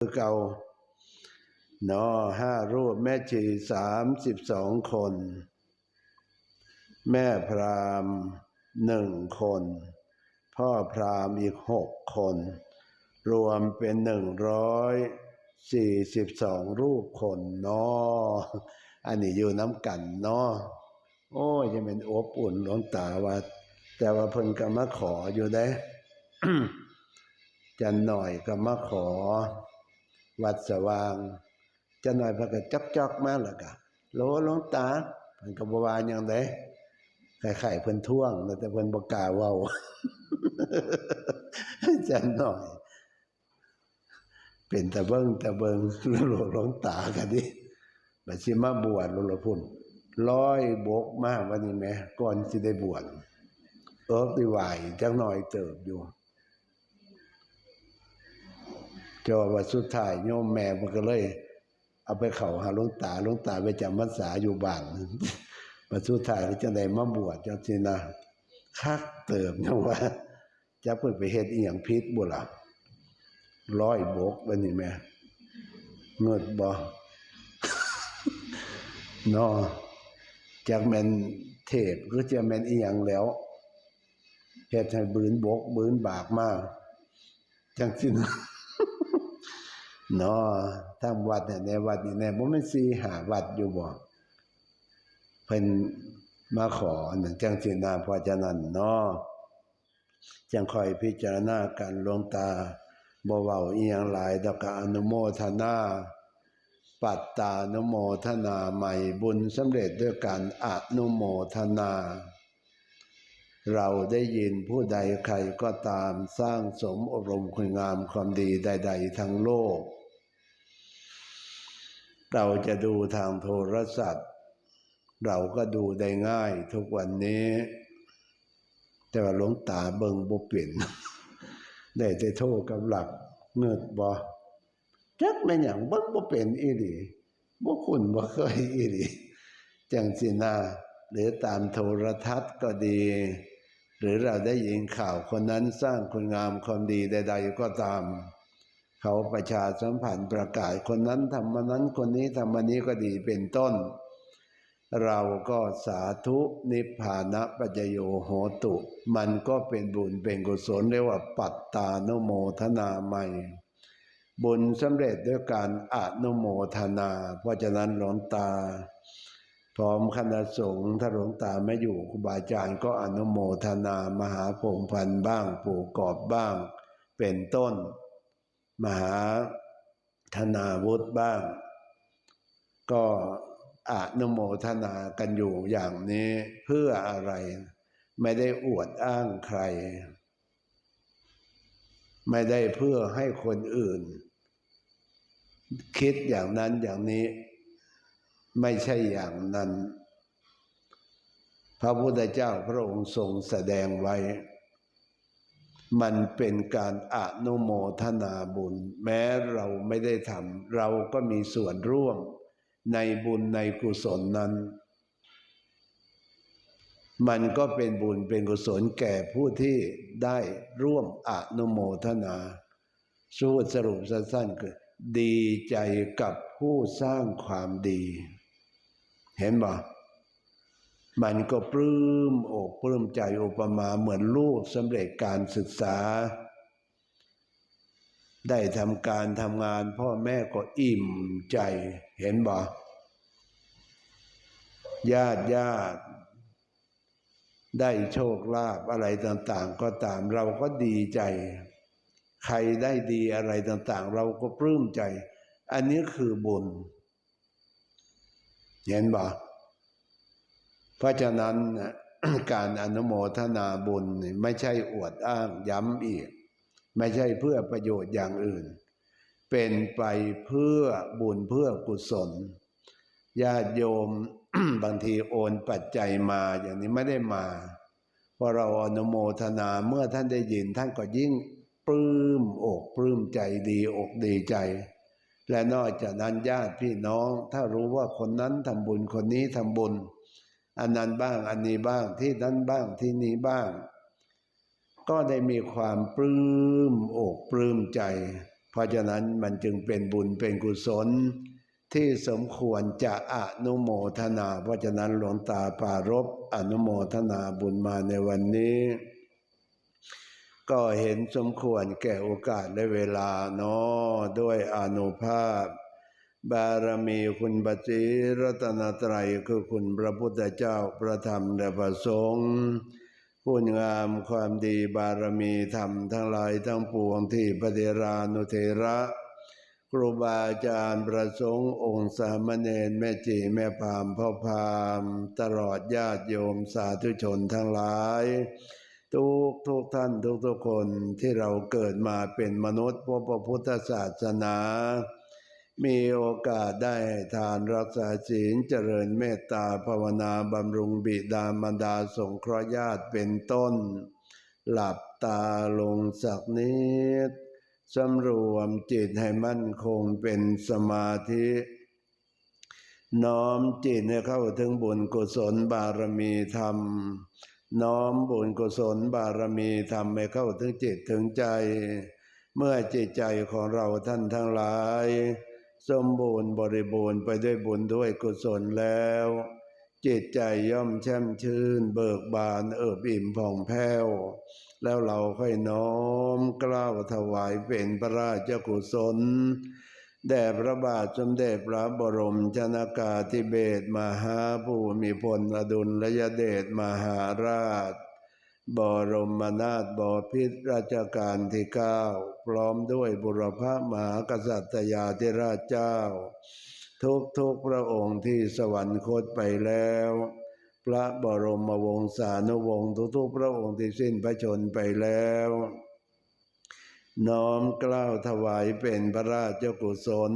คือเก่าเนาะห้ารูปแม่ชีสามสิบสองคน แม่พรามหนึ่งคน พ่อพรามอีกหกคน รวมเป็นหนึ่งร้อยสี่สิบสองรูปคนเนาะอันนี้อยู่น้ำกันเนาะโอ้ยจะเป็นอบอุ่นหลวงตาว่า แต่ว่าเพิ่นก็มาขออยู่ได้จันหน่อยก็มาขอ วัดสว่างจันหน่อยเพิ่นก็จักจอกมาแล้วก็โลลงตาเพิ่นก็บ่ว่าหยังไดไข่ๆเพิ่นท่วง แต่เพิ่นบ่กล้าเว้าจันหน่อย เป็นตะเบิงตะเบิงหลวงหลวงตากันดิบัดสิมาบวชหลวงละพุ่นร้อยบกมากวันนี้แม่ก่อนสิได้บวชเอิบได้ไหวจักหน่อยเติบอยู่ จอว่าสุดท้ายโยมแม่มันก็เลย เอาไปเข้าหาหลวงตาหลวงตาไปจำพรรษาอยู่บ้านมาสุดท้ายก็จะได้มาบวชจังซี่นะคักเติบนะว่า จะเพิ่นไปเฮ็ดอีหยังผิดบ่ล่ะร้อยบกบันนี่แม่เงิดบ่นอจากแมนเทพก็จะแมนอีหยังแล้วเฮ็ดให้บืนบกบืนบากมากจังสินะ นอทางวัดเนี่ยในวัดนี่แน่บ่แม่นสิหาวัดอยู่บ่เพิ่นมาขอนั่นจังสินะเพราะฉะนั้นเนาะจังคอยพิจารณาการลงตาบ่เว้าอีหยังหลายดอกก็อนุโมทนาปัตตานุโมทนาใหม่บุญสำเร็จด้วยการอนุโมทนา เราได้ยินผู้ใดใครก็ตามสร้างสมอบรมคุณงามความดีใด ๆ ทั้งโลก เราจะดูทางโทรศัพท์ เราก็ดูได้ง่ายทุกวันนี้ แต่ว่าหลวงตาเบิงบ่เปลี่ยนได้แต่โทษกับหลักเงิดบ่จักแม่นหยังเบิ่งบ่เป็นอีหลีบ่คุ้นบ่เคยอีหลีจังสินาหรือตามโทรทัศน์ก็ดี หรือเราได้ยินข่าวคนนั้นสร้างคุณงามความดีใดๆก็ตาม เขาประชาสัมพันธ์ประกาศคนนั้นทำมานั้นคนนี้ทำมานี้ก็ดีเป็นต้น เราก็สาธุนิพพานะปัจโยโหตุ มันก็เป็นบุญเป็นกุศลเรียกว่าปัตตานุโมทนาใหม่บุญสำเร็จด้วยการอนุโมทนา เพราะฉะนั้นหลวงตา พร้อมคณะสงฆ์ถ้าหลวงตาไม่อยู่ครูบาอาจารย์ก็อนุโมทนามหาพงพันธ์บ้างปู่กอบบ้าง เป็นต้น มหาธนาวุฒิบ้าง ก็อนุโมทนากันอยู่อย่างนี้เพื่ออะไร ไม่ได้อวดอ้างใคร ไม่ได้เพื่อให้คนอื่น คิดอย่างนั้นอย่างนี้ ไม่ใช่อย่างนั้น พระพุทธเจ้าพระองค์ทรงแสดงไว้ มันเป็นการอนุโมทนาบุญ แม้เราไม่ได้ทำเราก็มีส่วนร่วมในบุญในกุศลนั้น มันก็เป็นบุญเป็นกุศลแก่ผู้ที่ได้ร่วมอนุโมทนาสู้สรุปสั้นๆคือดีใจกับผู้สร้างความดี เห็นบ่ มันก็ปลื้มอกปลื้มใจอุปมาเหมือนลูกสำเร็จการศึกษา ได้ทำการทำงานพ่อแม่ก็อิ่มใจเห็นบ่ญาติญาติได้โชคลาภอะไรต่างๆ ก็ตามเราก็ดีใจ ใครได้ดีอะไรต่างๆ เราก็ปลื้มใจ อันนี้คือบุญ เห็นบ่ เพราะฉะนั้นการอนุโมทนาบุญไม่ใช่อวดอ้างย้ำอีก ไม่ใช่เพื่อประโยชน์อย่างอื่น เป็นไปเพื่อบุญเพื่อกุศลญาติโยมบางทีโอนปัจจัยมาอย่างนี้ไม่ได้มาเพราะเราอนุโมทนาเมื่อท่านได้ยินท่านก็ยิ่งปลื้มอกปลื้มใจดีอกดีใจ และนอกจากนั้นญาติพี่น้อง ถ้ารู้ว่าคนนั้นทำบุญคนนี้ทำบุญ อันนั้นบ้างอันนี้บ้างที่นั้นบ้างที่นี้บ้าง ก็ได้มีความปลื้มอกปลื้มใจ เพราะฉะนั้นมันจึงเป็นบุญเป็นกุศล ที่สมควรจะอนุโมทนา เพราะฉะนั้นหลวงตาปารบอนุโมทนาบุญมาในวันนี้ ก็เห็นสมควรแก่โอกาสและเวลาเนาะด้วยอนุภาพ บารมีคุณบัจิรัตนตรัยคือคุณพระพุทธเจ้าพระธรรมและพระสงฆ์คุณงามความดีบารมีธรรมทั้งหลายทั้งปวงที่พระเดรานุเทระครูบาอาจารย์ประสงค์องค์สามเณรแม่จีแม่พามพ่อพาม ตลอดญาติโยมสาธุชนทั้งหลาย ทุกทุกท่านทุกทุกคนที่เราเกิดมาเป็นมนุษย์พระพุทธศาสนา มีโอกาสได้ทานรักษาศีลเจริญเมตตาภาวนาบำรุงบิดามารดาสงเคราะห์ญาติเป็นต้น หลับตาลงสักนิดสำรวมจิตให้มั่นคงเป็นสมาธิ น้อมจิตให้เข้าถึงบุญกุศลบารมีธรรม น้อมบุญกุศลบารมีธรรมให้เข้าถึงจิตถึงใจ เมื่อจิตใจของเราท่านทั้งหลาย สมบูรณ์บริบูรณ์ไปด้วยบุญด้วยกุศลแล้ว จิตใจย่อมแช่มชื่น เบิกบานเอิบอิ่มผ่องแผ้ว แล้วเราค่อยน้อมกล้าวถวายเป็นพระราชกุศลแด่พระบาทสมเด็จพระบรมชนากาธิเบศมหาภูมิพลอดุลยเดชมหาราช บรมนาถบพิตรราชการที่เก้าพร้อมด้วยบุรพมหากษัตรยาธิราชเจ้า ทุกทุกพระองค์ที่สวรรคตไปแล้ว พระบรมวงศานุวงศ์ทุกๆพระองค์ที่สิ้นพระชนไปแล้ว น้อมเกล้าวถวายเป็นพระราชกุศล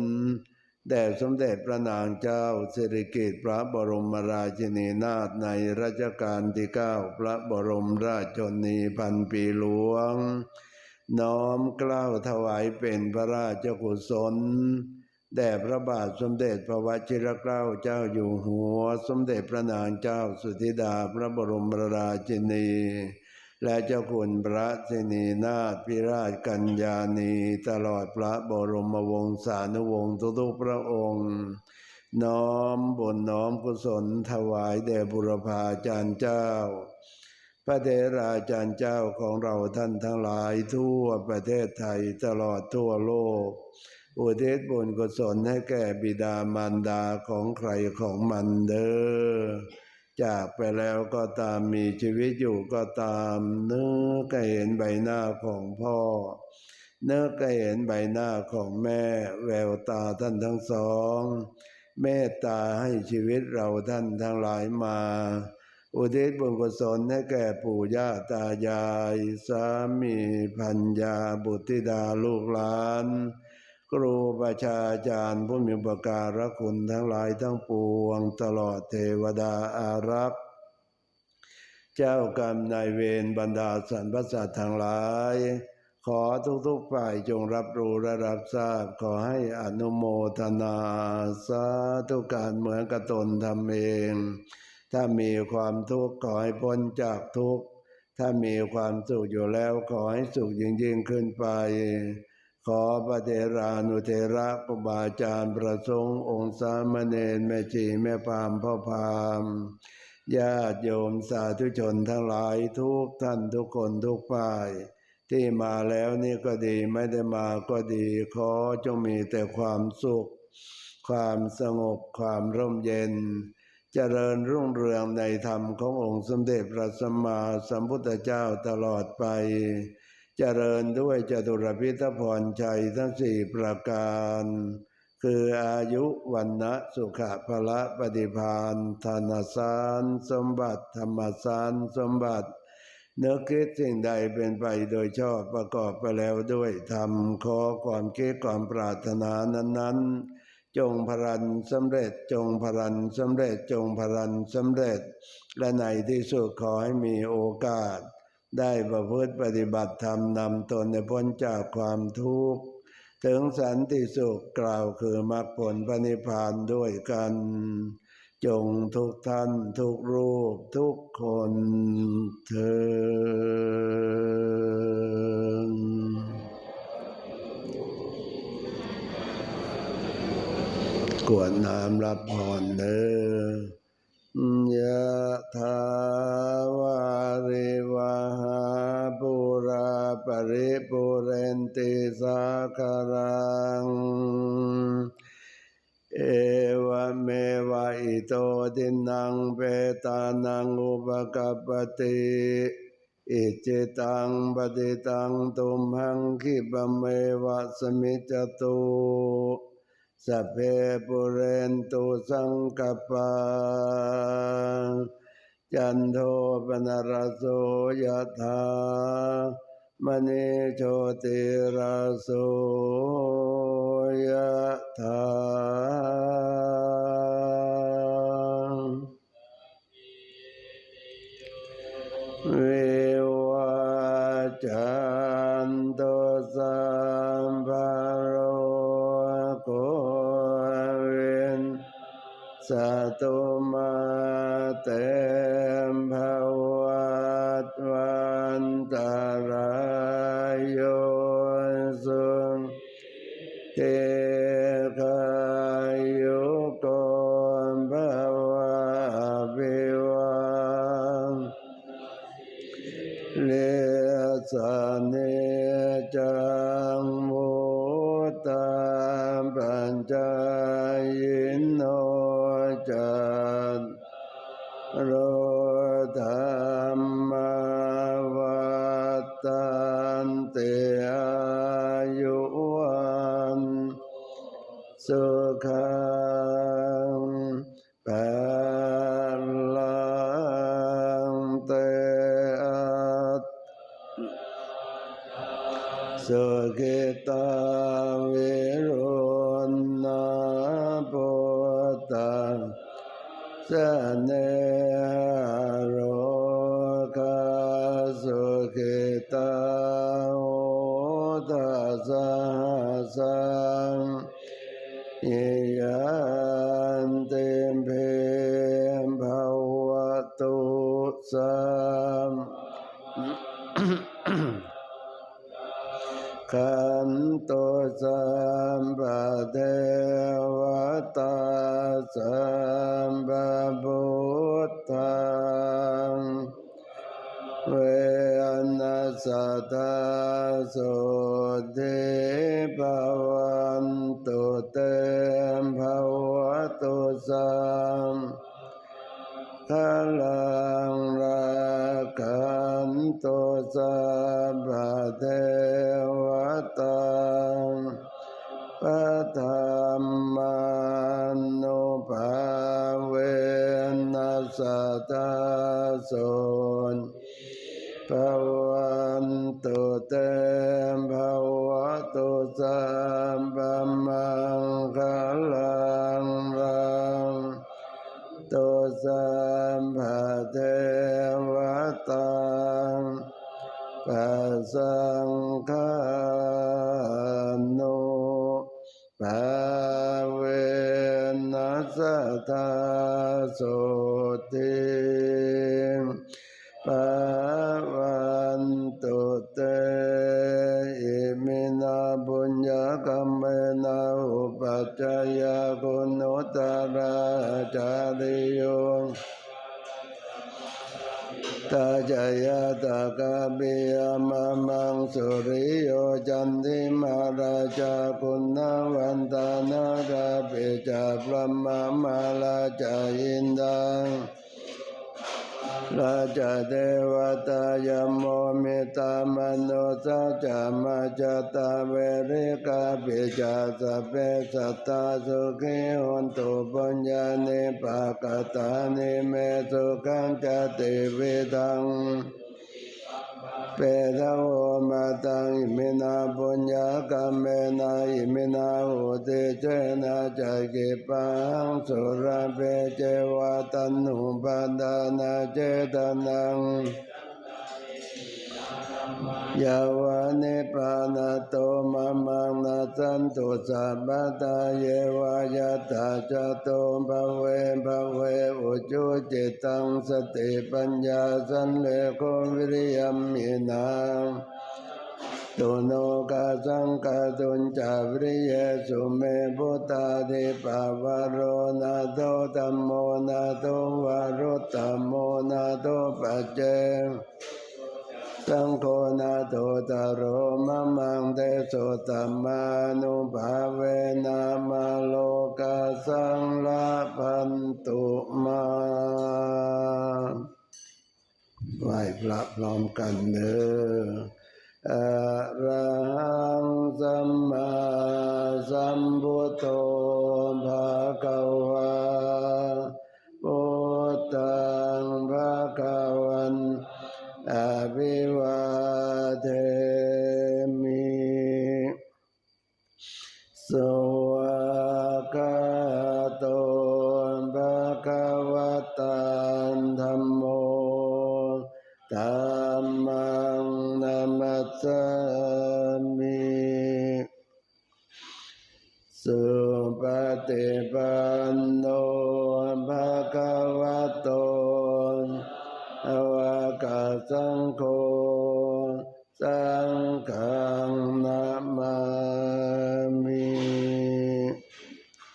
แด่สมเด็จพระนางเจ้าสิริกิติ์พระบรมราชินีนาถในรัชกาลที่เก้าพระบรมราชชนีพันปีหลวง น้อมกล้าวถวายเป็นพระราชกุศลแด่พระบาทสมเด็จพระวชิรเกล้าเจ้าอยู่หัว สมเด็จพระนางเจ้าสุธิดาพระบรมราชินี และเจ้าคุณพระสินีนาถพิราชกัญญาณีตลอดพระบรมวงศานุวงศ์ทุกๆพระองค์ น้อมบุญน้อมกุศลถวายแด่บุรพาจารย์เจ้า พระเทราจารย์เจ้าของเราท่านทั้งหลายทั่วประเทศไทยตลอดทั่วโลก อุทิศบุญกุศลให้แก่บิดามารดาของใครของมันเด้อ จากไปแล้วก็ตามมีชีวิตอยู่ก็ตามเนื้อก็เห็นใบหน้าของพ่อเนื้อก็เห็นใบหน้าของแม่แววตาท่านทั้งสองเมตตาให้ชีวิตเราท่านทั้งหลายมา อุทิศบุญกุศลให้แก่ปู่ย่าตายาย สามีพัญญาบุตรธิดาลูกหลาน ครูประชาจารย์ผู้มีอุปการคุณทั้งหลายทั้งปวงตลอดเทวดาอารักษ์เจ้ากรรมนายเวรบรรดาสรรพสัตว์ทั้งหลาย ขอทุกๆฝ่ายจงรับรู้และรับทราบ ขอให้อนุโมทนาสาธุการเหมือนกับตนทำเอง ถ้ามีความทุกข์ขอให้พ้นจากทุกข์ ถ้ามีความสุขอยู่แล้วขอให้สุขยิ่งยิ่งขึ้นไป ขอพระเทรานุเทระครูบาอาจารย์ประสงค์องค์สามเณรแม่จีแม่พามพ่อพามญาติโยมสาธุชนทั้งหลายทุกท่านทุกคนทุกฝ่าย ที่มาแล้วนี่ก็ดีไม่ได้มาก็ดีขอจงมีแต่ความสุข ความสงบความร่มเย็น เจริญรุ่งเรืองในธรรมขององค์สมเด็จพระสัมมาสัมพุทธเจ้าตลอดไป เจริญด้วยจตุรพิธพรชัยทั้งสี่ประการ คืออายุวันนะสุขะพละปฏิพานธนสารสมบัติธรรมสารสมบัติเนื้อคิดสิ่งใดเป็นไปโดยชอบประกอบไปแล้วด้วยธรรมขอความคิดความปรารถนานั้น ๆ จงพรันสำเร็จจงพรันสำเร็จจงพรันสำเร็จ และในที่สุดขอให้มีโอกาส ได้ประพฤติปฏิบัติธรรมนำตนในพ้นจากความทุกข์ ถึงสันติสุขกล่าวคือมรรคผลพระนิพพานด้วยกัน จงทุกท่านทุกรูปทุกคนเธอญกวดน้ำรับพรเด้อยะถาวาริ ราปริปุเรนติสาคารัง เอวเมวะอิโตตินังเปตานังอุปกัปติอิจิตังปฏิตังตุมหังคิปเมวะสมิจตุสัพเพปุเรนตุสังกปาจันโทปนรโสยถา มณีโชติราโสยถาวิวัจจันตุสัม สุขิตาวิรุณนาปุตตังสเนโรคาสุขิตาโอทัสสะสังยิยันเตมเพมภาวตุสัม สัมปเทวตาสัมปะพุทธังเวนัสสตตาสุทิ สัมปมังคลังรังตุสัมภะเทวตังปัสสังฆานุภาเวนัสสตาโสติ กรรมเมนาอุปัจจยคุณุตตราจาริโยตาจายาตากาบิยามามังสุริโยจันติมาราชาคุณาวันตานาราปิจาพระมามาลาจายินดัง ราชเทวตายโมเมตามโนสัจามาจตาเวริกาปิจาสเปสัตตาสุขิหุนตุปัญญาเนปากตานิเมสุขังจติวิตัง เปตะโวมาตังอิมินาปุญญากรรมเมนาอิมินาอุติเจนะจักิปังสุราเปเจวะตันหุปันดานาเจตนัง ยาวานิปานโตมามังนาสันโตสัมพตาเยวายาตาจโตภเวภเวอุจุจิตังสติปัญญาสันเลโควิริยมีนาตุโนกาสังกาตุนจาบริเยสุเมบุตาดิปาวโรนาโตตัมโมนาโตวารุตตัมโมนาโตปัจเจ สังโฆนาโตตารุมะมังเตโสตมมานุภาเวนามาโลกาสังลาพันตุมาไหวพระพร้อมกันเนออะระ